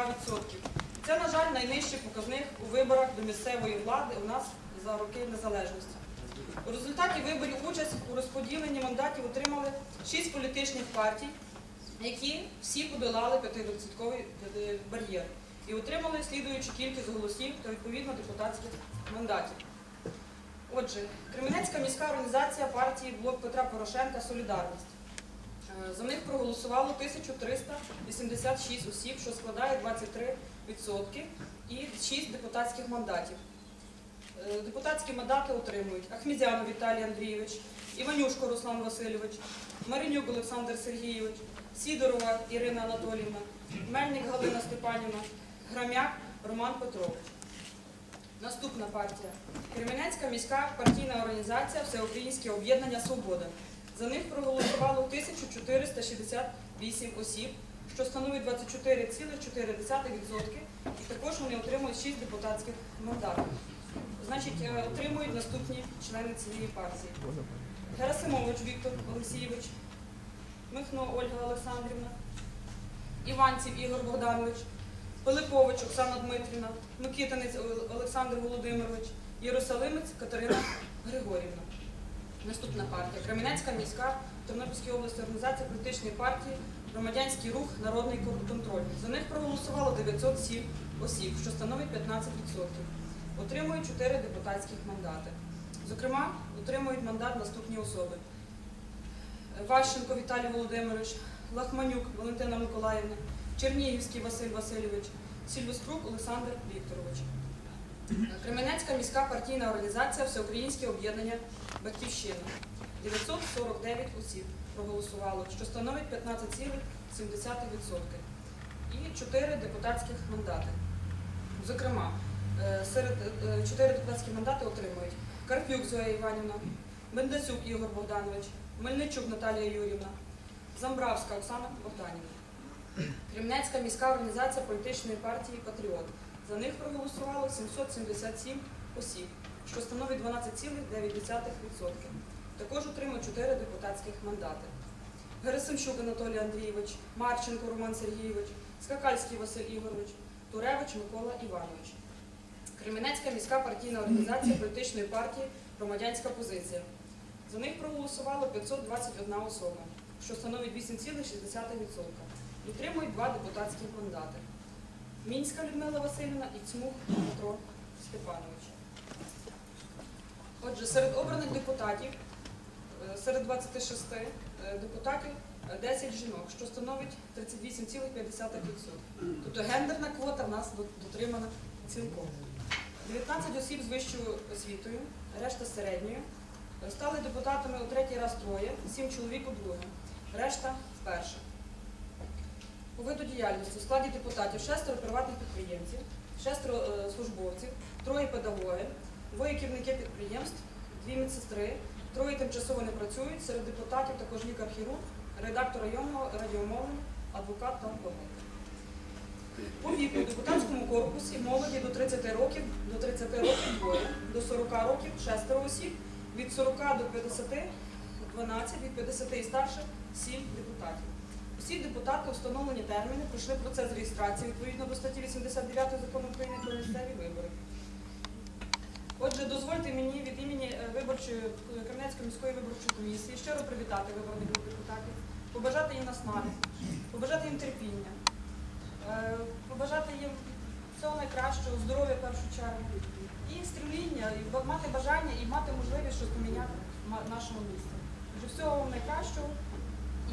2%. Це, на жаль, найнижчий показник у виборах до місцевої влади у нас за роки незалежності. У результаті виборів участь у розподіленні мандатів отримали 6 політичних партій, які всі подолали 5% бар'єр і отримали слідуючу кількість голосів та відповідно депутатських мандатів. Отже, Кременецька міська організація партії Блок Петра Порошенка Солідарність. За них проголосувало 1386 осіб, що складає 23% і 6 депутатських мандатів. Е, Депутатські мандати отримують Ахмедянов Віталій Андрійович, Іванюшко Руслан Васильович, Маринюк Олександр Сергійович, Сідорова Ірина Анатоліївна, Мельник Галина Степанівна, Грамяк Роман Петрович. Наступна партія. Кременецька міська партійна організація Всеукраїнське об'єднання Свобода. За них проголосувало 1468 осіб, що становить 24,4%, і також вони отримують 6 депутатських мандатів. Значить, е, отримують наступні члени цієї партії. Герасимович Віктор Олексійович, Михно Ольга Олександрівна, Іванців Ігор Богданович, Пилипович Оксана Дмитрівна, Микитинець Олександр Володимирович, Єрусалимець Катерина Григорівна. Наступна партія. Кремінецька міська Тернопільської області організація політичної партії Громадянський рух Народний контроль. За них проголосувало 907 осіб, що становить 15%. Отримують 4 депутатських мандати. Зокрема, отримують мандат наступні особи. Ващенко Віталій Володимирович, Лахманюк Валентина Миколаївна, Чернігівський Василь Васильович, Сільвеструк Олександр Вікторович. Кременецька міська партійна організація Всеукраїнське об'єднання Батьківщина. 949 осіб проголосувало, що становить 15,7%. І 4 депутатських мандати. Зокрема, е, серед 4 депутатські мандати отримують Карпюк Зоя Іванівна, Бендасюк Ігор Богданович, Мельничук Наталія Юрівна, Замбравська Оксана Богданівна. Кремнецька міська організація політичної партії Патріот. За них проголосувало 777 осіб, що становить 12,9%. Також отримують 4 депутатських мандати. Герасимчук Анатолій Андрійович, Марченко Роман Сергійович, Скакальський Василь Ігорович, Туревич Микола Іванович. Кременецька міська партійна організація політичної партії Громадянська позиція. За них проголосувало 521 особа, що становить 8,6%. Отримують два депутатські мандати. Мінська Людмила Васильівна і Цмух Петро Степанович. Отже, серед обраних депутатів, е, серед 26 е, депутатів е, 10 жінок, що становить 38,5%. Тобто гендерна квота в нас дотримана цілком. 19 осіб з вищою освітою, решта середньою. Стали депутатами у третій раз троє, 7 чоловік у друге, решта вперше. По виду діяльності у складі депутатів шестеро приватних підприємців, шестеро е, службовців, троє педагоги, двоє керівники підприємств, дві медсестри, троє тимчасово не працюють. Серед депутатів також лікар-хірург, редактор районного радіомовлення, адвокат та адвокат. По віку у депутатському корпусі молоді до 30 років, до 30 років двоє, до 40 років шестеро осіб, від 40 до 50 12, від 50 і старше 7 депутатів. Усі депутати установлені терміни пройшли процес реєстрації відповідно до статті 89 закону України про місцеві вибори. Отже, дозвольте мені від імені е, виборчої Кремнецької міської виборчої комісії щиро привітати виборних депутатів, побажати їм наснаги, побажати їм терпіння, е, побажати їм всього найкращого, здоров'я в першу чергу, і стремління, і мати бажання і мати можливість щось поміняти в нашому місті. Всього вам найкращого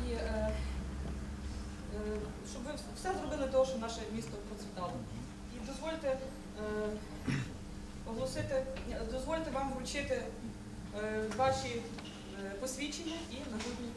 і е, щоб ви все зробили для того, щоб наше місто процвітало. І дозвольте е, оголосити, дозвольте вам вручити е, ваші е, посвідчення і нагрудні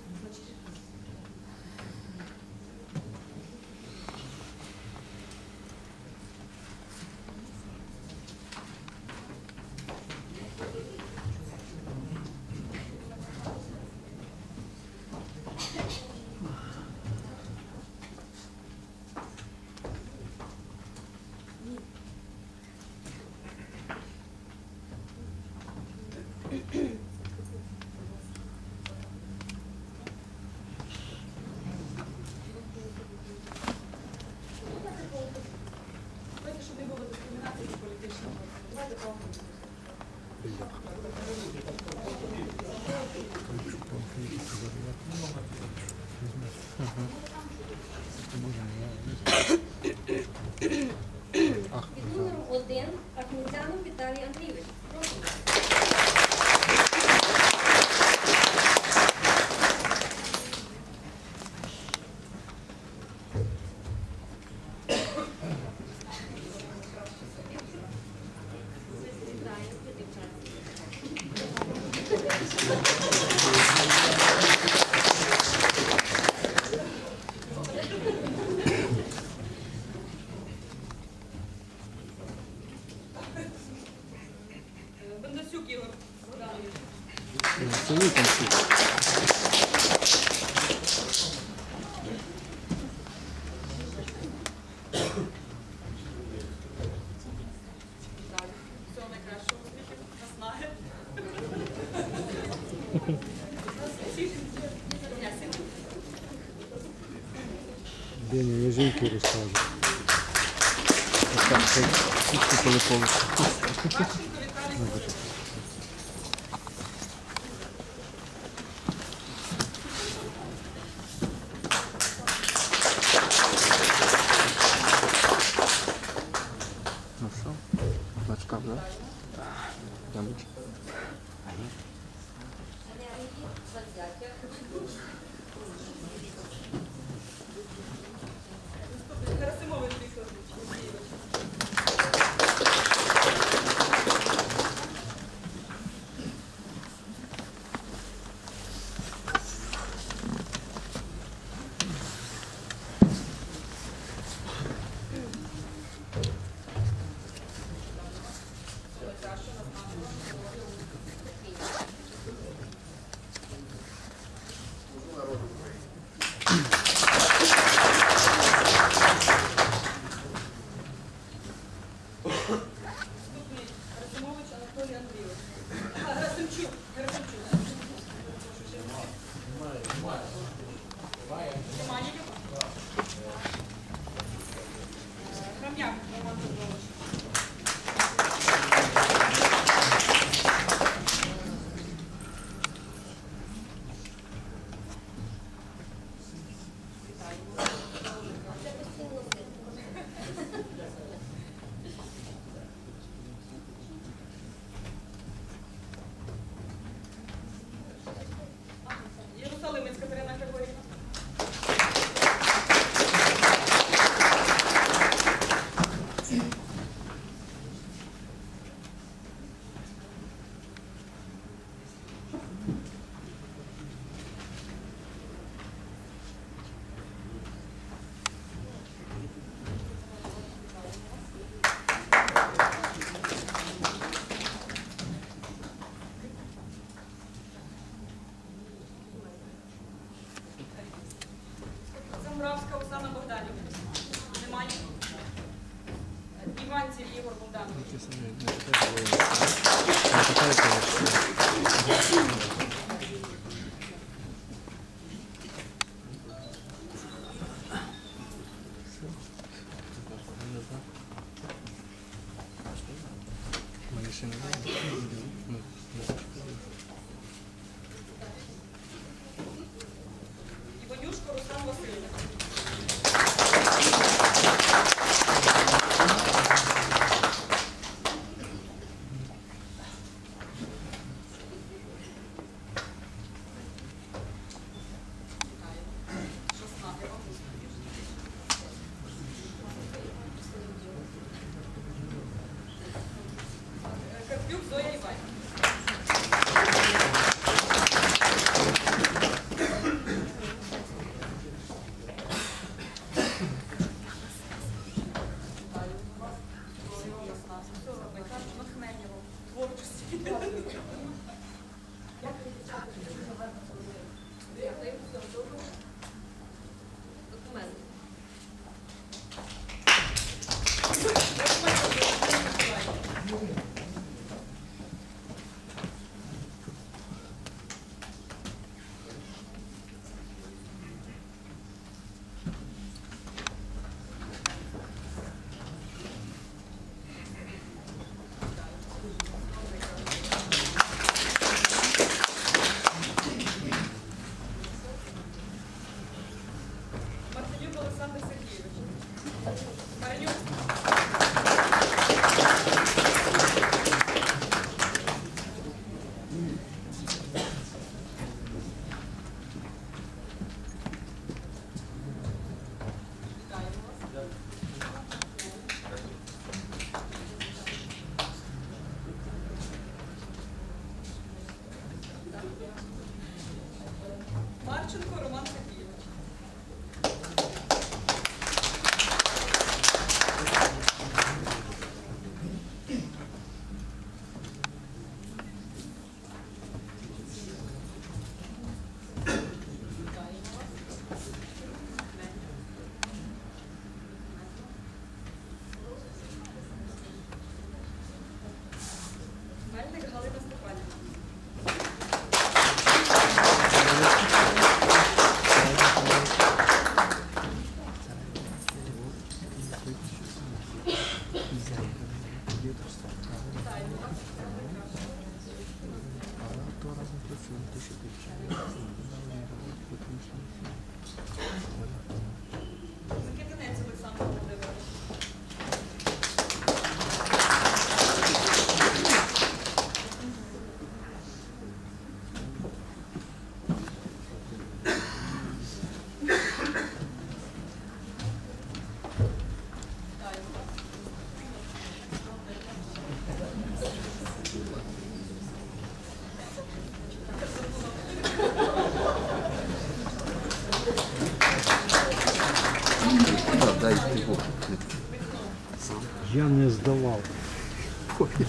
Я не здавав.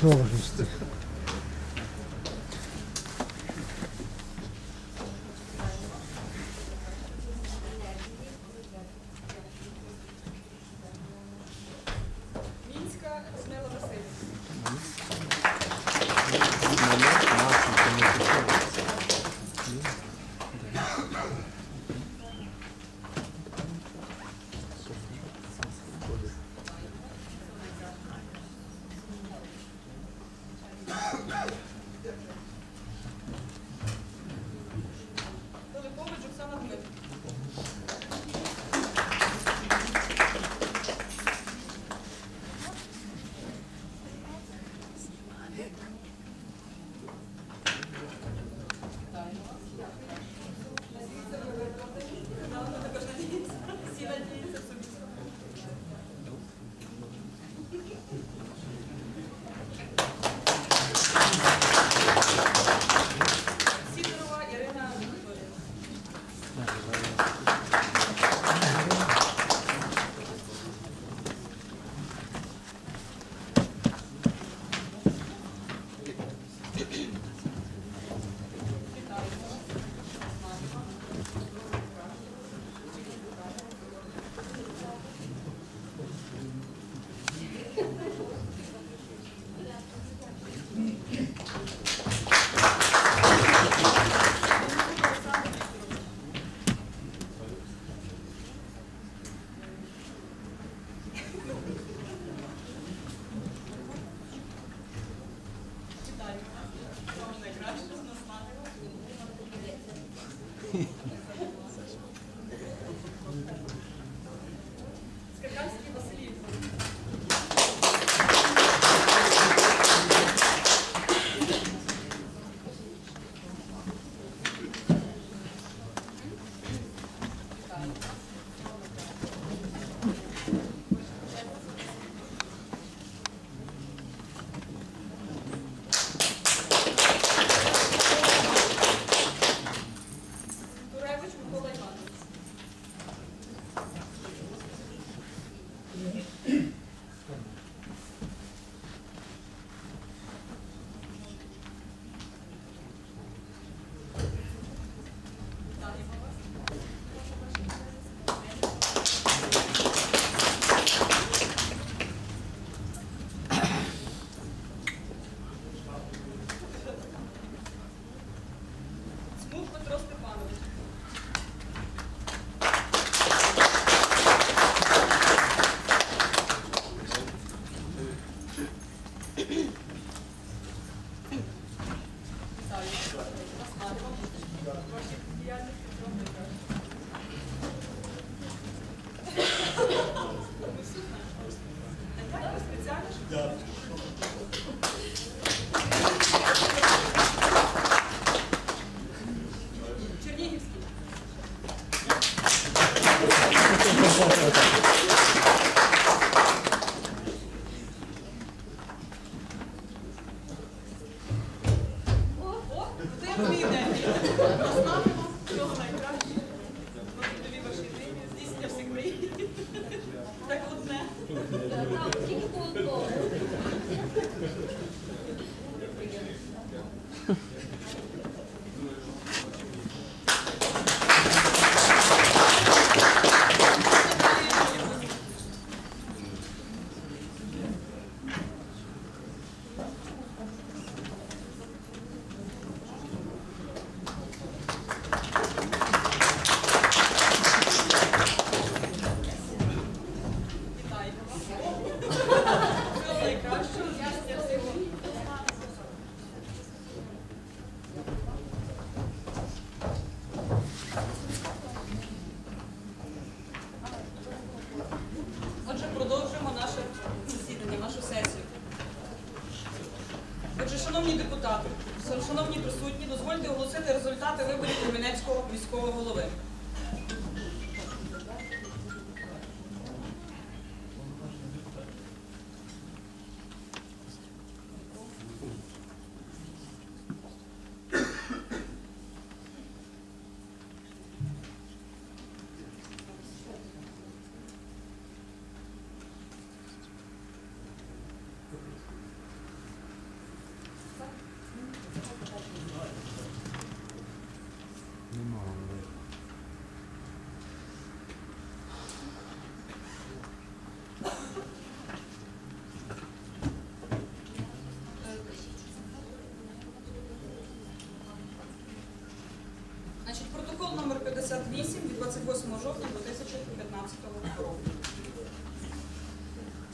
Должності. 给你送这个58 від 28 жовтня 2015 року.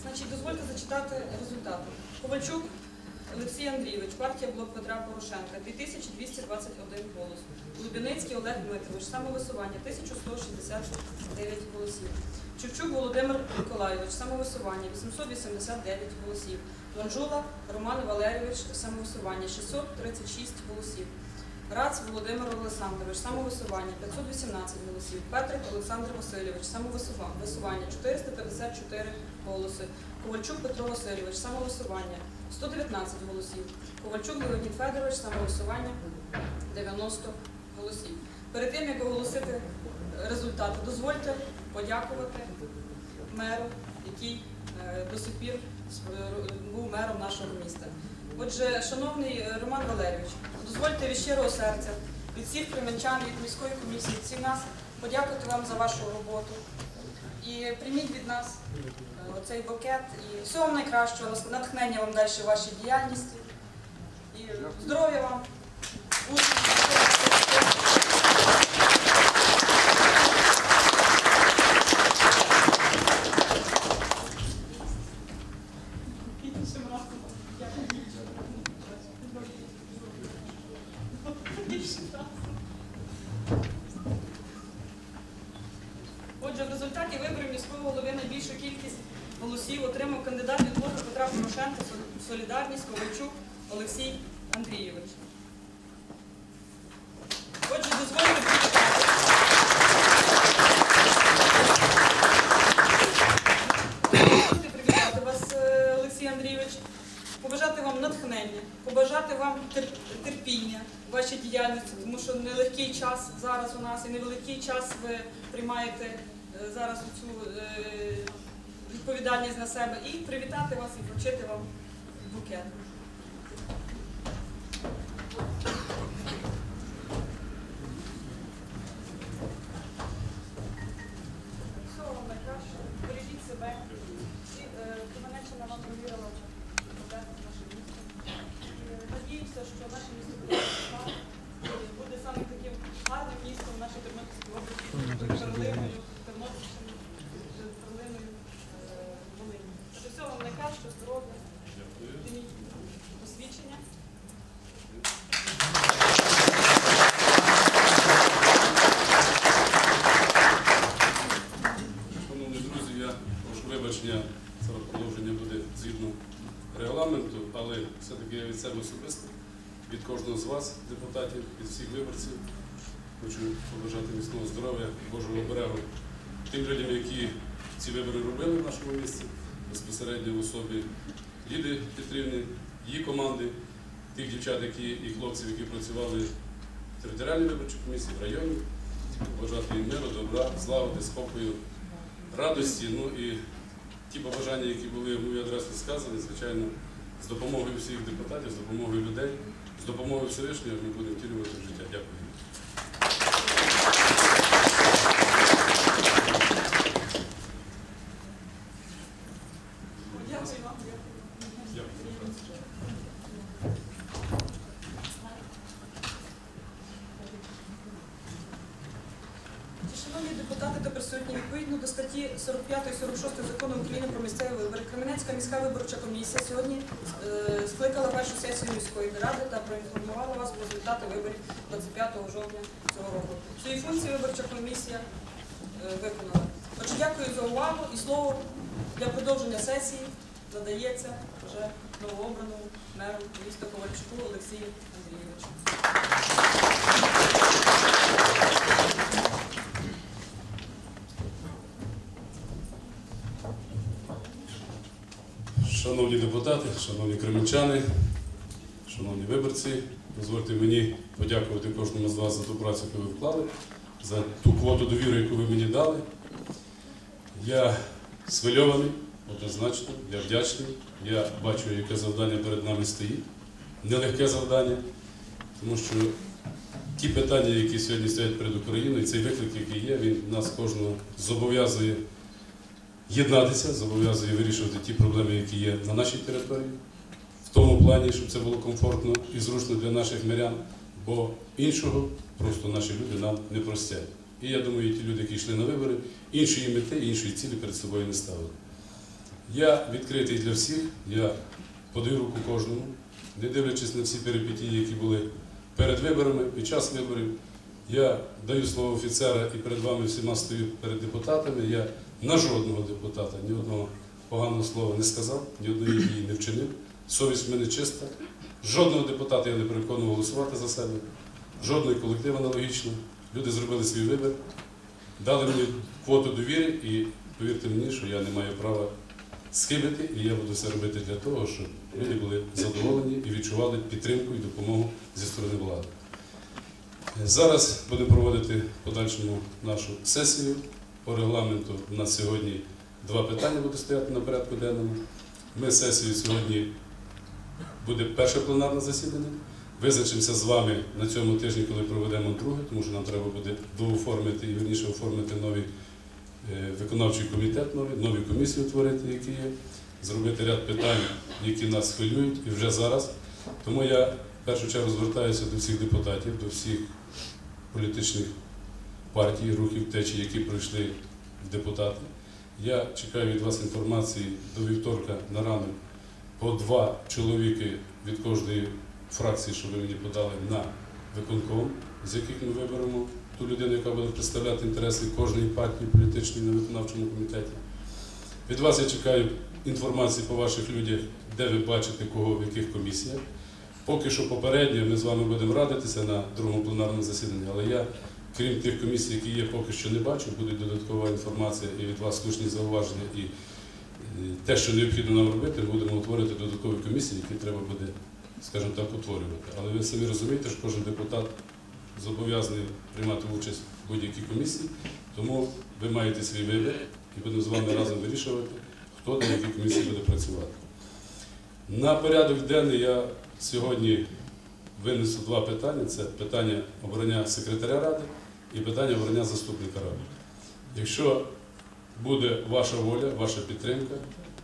Значить, дозвольте зачитати результати. Ковальчук Олексій Андрійович, партія Блок Петра Порошенка, 2221 голос. Лубіницький Олег Дмитрович, самовисування, 1169 голосів. Чевчук Володимир Миколайович, самовисування, 889 голосів. Манжула Роман Валерійович, самовисування, 636 голосів. Рац Володимир Олександрович, самовисування 518 голосів. Петрик Олександр Васильович, самовисування 454 голоси. Ковальчук Петро Васильович, самовисування 119 голосів. Ковальчук Леонід Федорович, самовисування 90 голосів. Перед тим як оголосити результати, дозвольте подякувати меру, який е, до сих пір був мером нашого міста. Отже, шановний е, Роман Валерійович, дозвольте від щирого серця, від всіх кременчан, від міської комісії, від всіх нас подякувати вам за вашу роботу. І прийміть від нас е, оцей букет і всього найкращого, натхнення вам далі в вашій діяльності. І здоров'я вам, успіхів. Іншим разом. Дякую. Іншим разом. Отже, в результаті виборів міського голови найбільшу кількість голосів отримав кандидат від блоку Петра Солідарність Ковальчук Олексій Андрійович. Отже, дозвольте Дозвольте привітати вас, е, Олексій Андрійович, побажати вам натхнення, побажати вам терпіння в вашій діяльності, тому що нелегкий час зараз у нас і невеликий час ви приймаєте е, зараз цю відповідальність на себе і привітати вас і вручити вам букет. Всього вам найкращого, бережіть себе. Е, вам довірила в наше місто. Надіюся, що наше місто буде буде саме таким гарним містом в нашій Тернопільській області, перлиною Тернопільщини, перлиною е, Волині. Тож всього вам найкращого, здоров'я, прийміть посвідчення. Шановні друзі, я прошу вибачення, це продовження буде згідно регламенту, але все-таки я від себе особисто, від кожного з вас, депутатів, від всіх виборців, хочу побажати міцного здоров'я, Божого оберегу тим людям, які ці вибори робили в нашому місті, безпосередньо в особі Ліди Петрівни, її команди, тих дівчат, які і хлопців, які працювали в територіальній виборчій комісії, в районі, бажати їм миру, добра, злагоди, спокою радості. Ну і ті побажання, які були в мою адресу сказані, звичайно, з допомогою всіх депутатів, з допомогою людей, з допомогою Всевишнього ми будемо втілювати в життя. Дякую. Дякую вам. Дякую. Шановні депутати та присутні, відповідно до статті 45 і 46 закону України про місцеві вибори, Кременецька міська виборча комісія сьогодні е, скликала першу сесію міської ради та проінформувала вас про результати виборів 25 жовтня цього року. Свої функції виборча комісія е, виконала. Отже, дякую за увагу і слово для продовження сесії надається вже новообраному меру міста Ковальчуку Олексію Андрійовичу. Шановні депутати, шановні кременчани, шановні виборці, дозвольте мені подякувати кожному з вас за ту працю, яку ви вклали, за ту квоту довіри, яку ви мені дали. Я схвильований, однозначно, я вдячний. Я бачу, яке завдання перед нами стоїть. Нелегке завдання, тому що ті питання, які сьогодні стоять перед Україною, цей виклик, який є, він нас кожного зобов'язує єднатися, зобов'язує вирішувати ті проблеми, які є на нашій території, в тому плані, щоб це було комфортно і зручно для наших мирян, бо іншого просто наші люди нам не простять. І я думаю, ті люди, які йшли на вибори, іншої мети, іншої цілі перед собою не ставили. Я відкритий для всіх, я подаю руку кожному, не дивлячись на всі перипетії, які були перед виборами, під час виборів. Я даю слово офіцера і перед вами всіма стою перед депутатами. Я на жодного депутата ні одного поганого слова не сказав, ні одної дії не вчинив. Совість в мене чиста. Жодного депутата я не переконував голосувати за себе, жодної колектив аналогічно. Люди зробили свій вибір, дали мені квоту довіри і повірте мені, що я не маю права схибити, і я буду все робити для того, щоб люди були задоволені і відчували підтримку і допомогу зі сторони влади. Зараз будемо проводити подальшому нашу сесію. По регламенту у нас сьогодні два питання будуть стояти на порядку денному. Ми сесію сьогодні буде перше пленарне засідання. Визначимося з вами на цьому тижні, коли проведемо друге, тому що нам треба буде дооформити і вірніше оформити новий е, виконавчий комітет, новий, нові комісії утворити, які є, зробити ряд питань, які нас хвилюють і вже зараз. Тому я в першу чергу звертаюся до всіх депутатів, до всіх політичних партій, рухів течій, які пройшли в депутати. Я чекаю від вас інформації до вівторка на ранок по два чоловіки від кожної фракції, що ви мені подали на виконком, з яких ми виберемо ту людину, яка буде представляти інтереси кожної партії політичної на виконавчому комітеті. Від вас я чекаю інформації по ваших людях, де ви бачите кого в яких комісіях. Поки що попередньо ми з вами будемо радитися на другому пленарному засіданні, але я, крім тих комісій, які є, поки що не бачу, буде додаткова інформація і від вас слушні зауваження, і е, те, що необхідно нам робити, ми будемо утворити додаткові комісії, які треба буде, скажімо так, утворювати. Але ви самі розумієте, що кожен депутат зобов'язаний приймати участь в будь-якій комісії, тому ви маєте свій вибір і будемо з вами разом вирішувати, хто на якій комісії буде працювати. На порядок денний я сьогодні винесу два питання: це питання обрання секретаря ради і питання обрання заступника ради. Якщо буде ваша воля, ваша підтримка,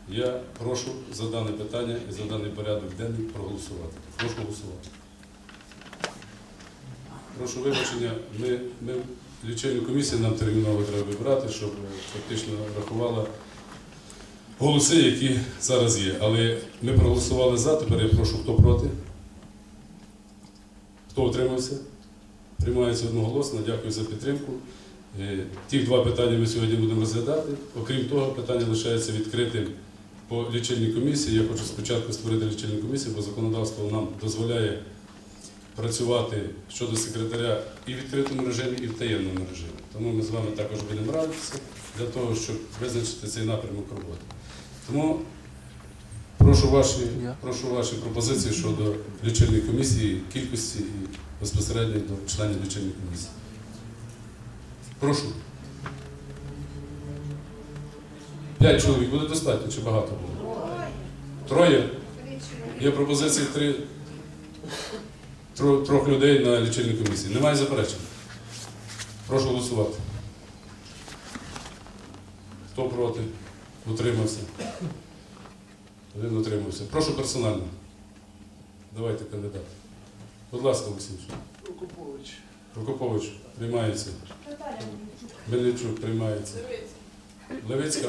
я прошу за дане питання і за даний порядок денний проголосувати. Прошу голосувати. Прошу вибачення, ми, ми лічильну комісію нам терміново треба вибрати, щоб е, фактично рахувала голоси, які зараз є. Але ми проголосували за, тепер я прошу, хто проти? Хто утримався? Приймається одноголосно, дякую за підтримку. Е, Ті два питання ми сьогодні будемо розглядати. Окрім того, питання лишається відкритим по лічильній комісії. Я хочу спочатку створити лічильну комісію, бо законодавство нам дозволяє працювати щодо секретаря і в відкритому режимі, і в таємному режимі. Тому ми з вами також будемо радитися для того, щоб визначити цей напрямок роботи. Тому прошу ваші, прошу ваші пропозиції щодо лічильної комісії, кількості і безпосередньо до членів лічильної комісії. Прошу. П'ять чоловік буде достатньо чи багато буде? Троє? Є пропозиції три, трьох людей на лічильній комісії. Немає заперечень. Прошу голосувати. Хто проти? Утримався. Один утримався. Прошу персонально. Давайте кандидат. Будь ласка, Олексій. Прокопович. Прокопович приймається. Мельничук приймається. Левицька.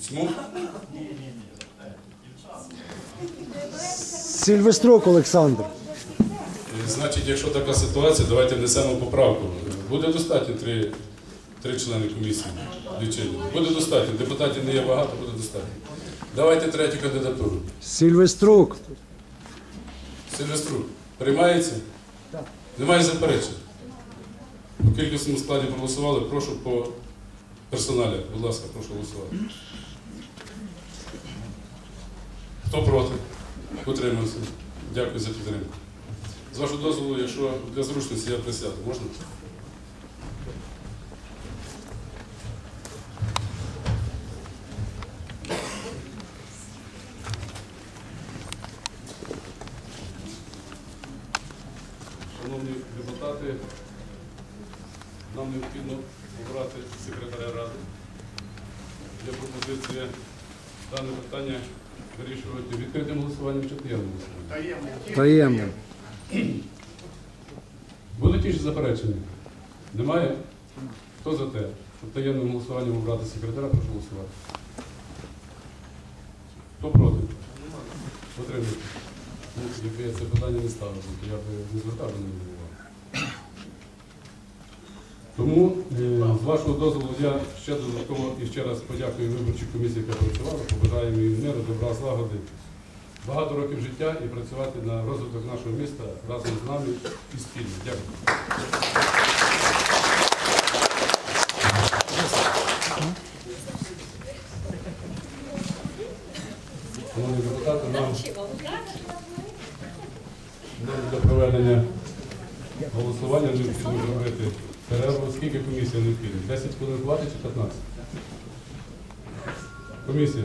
Смух. Сильвеструк Олександр. Е, Значить, якщо така ситуація, давайте внесемо поправку. Буде достатньо три три члени комісії лічильні. Буде достатньо. Депутатів не є багато, буде достатньо. Давайте третю кандидатуру. Сильвеструк. Сильвеструк. Приймається? Так. Немає заперечень. У кількісному складі проголосували. Прошу по персоналі. Будь ласка, прошу голосувати. Хто проти? Утримався. Дякую за підтримку. З вашого дозволу, якщо для зручності я присяду, можна? Шановні депутати, нам необхідно обрати секретаря ради. Є пропозиція дане питання вирішувати відкритим голосуванням чи таємним голосуванням. Таємним. Будуть інші заперечення? Немає? Хто за те, щоб таємним голосуванням обрати секретаря, прошу голосувати. Хто проти? Утримуйте. Ну, Якби я це питання не ставив, то я б не звертав до нього. Тому, е, з вашого дозволу, я ще додатково і ще раз подякую виборчій комісії, яка працювала, побажаємо їм миру, добра, злагоди, багато років життя і працювати на розвиток нашого міста разом з нами і спільно. Дякую. Шановні депутати, Нам для проведення голосування необхідно зробити перерву. Скільки комісія необхідна? 10 хвилин хватить чи 15? Комісія.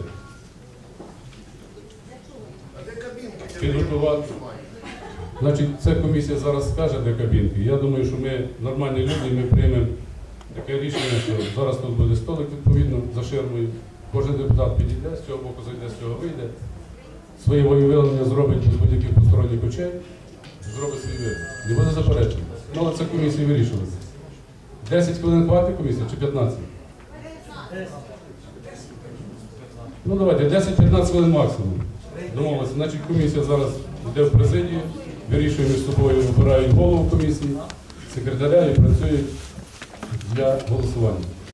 Підготувати. Значить, ця комісія зараз скаже, де кабінки. Я думаю, що ми нормальні люди, ми приймемо таке рішення, що зараз тут буде столик відповідно за ширмою. Кожен депутат підійде, з цього боку зайде, з цього вийде. Своє волевиявлення зробить без будь-яких посторонніх очей, зробить свій вибір. Не буде заперечень. Ну, але це комісія вирішувати. 10 хвилин хватить комісія чи 15? Ну давайте, 10-15 хвилин максимум. Домовилися. Значить, комісія зараз йде в президію, вирішує між собою, вибирають голову комісії, секретаря і працюють для голосування.